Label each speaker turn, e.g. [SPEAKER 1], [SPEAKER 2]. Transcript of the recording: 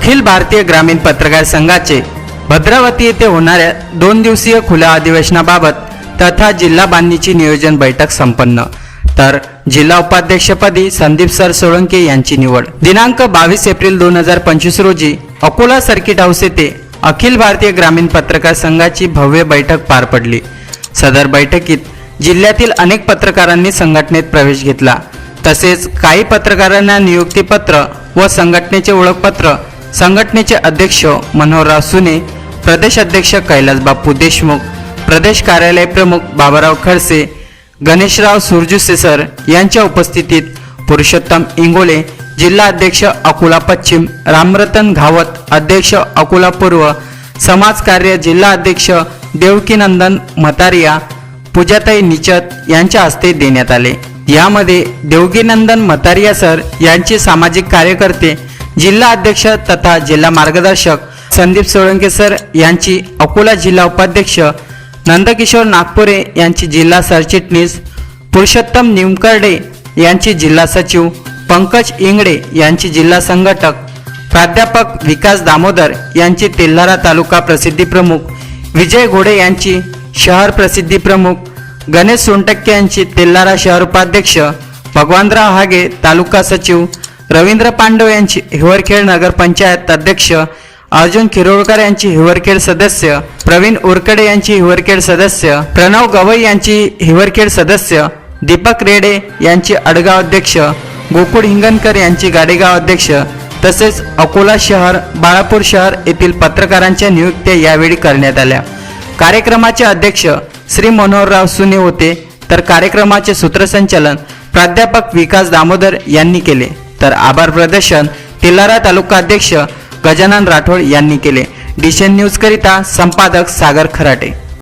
[SPEAKER 1] अखिल भारतीय ग्रामीण पत्रकार संघाचे भद्रावती येथे होणाऱ्या दोन दिवसीय खुल्या अधिवेशनाबाबत तथा जिल्हा बांधणीची नियोजन बैठक संपन्न. तर जिल्हा उपाध्यक्षपदी संदीप सर सोळंके यांची निवड. दिनांक बावीस एप्रिल दोन हजार पंचवीस रोजी अकोला सर्किट हाऊस येथे अखिल भारतीय ग्रामीण पत्रकार संघाची भव्य बैठक पार पडली. सदर बैठकीत जिल्ह्यातील अनेक पत्रकारांनी संघटनेत प्रवेश घेतला. तसेच काही पत्रकारांना नियुक्तीपत्र व संघटनेचे ओळखपत्र संघटनेचे अध्यक्ष मनोहरराव सुने प्रदेश अध्यक्ष कैलास बापू देशमुख प्रदेश कार्यालय प्रमुख बाबाराव खडसे गणेशराव सुरजुसे सर यांच्या उपस्थितीत पुरुषोत्तम इंगोले जिल्हा अध्यक्ष अकोला पश्चिम रामरतन घावत अध्यक्ष अकोला पूर्व समाज कार्य जिल्हा अध्यक्ष देवकीनंदन मतारिया पूजाताई निचत यांच्या हस्ते देण्यात आले. यामध्ये देवकीनंदन मतारिया सर यांचे सामाजिक कार्यकर्ते जिल्हा अध्यक्ष तथा जिल्हा मार्गदर्शक संदीप सोळंके सर यांची अकोला जिल्हा उपाध्यक्ष नंदकिशोर नागपुरे यांची जिल्हा सरचिटणीस पुरुषोत्तम निमकर्डे यांची जिल्हा सचिव पंकज इंगडे यांची जिल्हा संघटक प्राध्यापक विकास दामोदर यांची तेल्हारा तालुका प्रसिद्धी प्रमुख विजय घोडे यांची शहर प्रसिद्धी प्रमुख गणेश सोनटक्के यांची तेल्हारा शहर उपाध्यक्ष भगवानराव हागे तालुका सचिव रवींद्र पांडव यांची हिवरखेड नगरपंचायत अध्यक्ष अर्जुन किरोळकर यांची हिवरखेड सदस्य प्रवीण उरकडे यांची हिवरखेड सदस्य प्रणव गवई यांची हिवरखेड सदस्य दीपक रेडे यांची अडगाव अध्यक्ष गोकुळ हिंगणकर यांची गाडेगाव अध्यक्ष तसेच अकोला शहर बाळापूर शहर येथील पत्रकारांच्या नियुक्त्या यावेळी करण्यात आल्या. कार्यक्रमाचे अध्यक्ष श्री मनोहरराव सुने होते तर कार्यक्रमाचे सूत्रसंचालन प्राध्यापक विकास दामोदर यांनी केले. तर आभार प्रदर्शन तेलारा तालुका अध्यक्ष गजानन राठोड यांनी केले. डिशन न्यूज करिता संपादक सागर खराटे.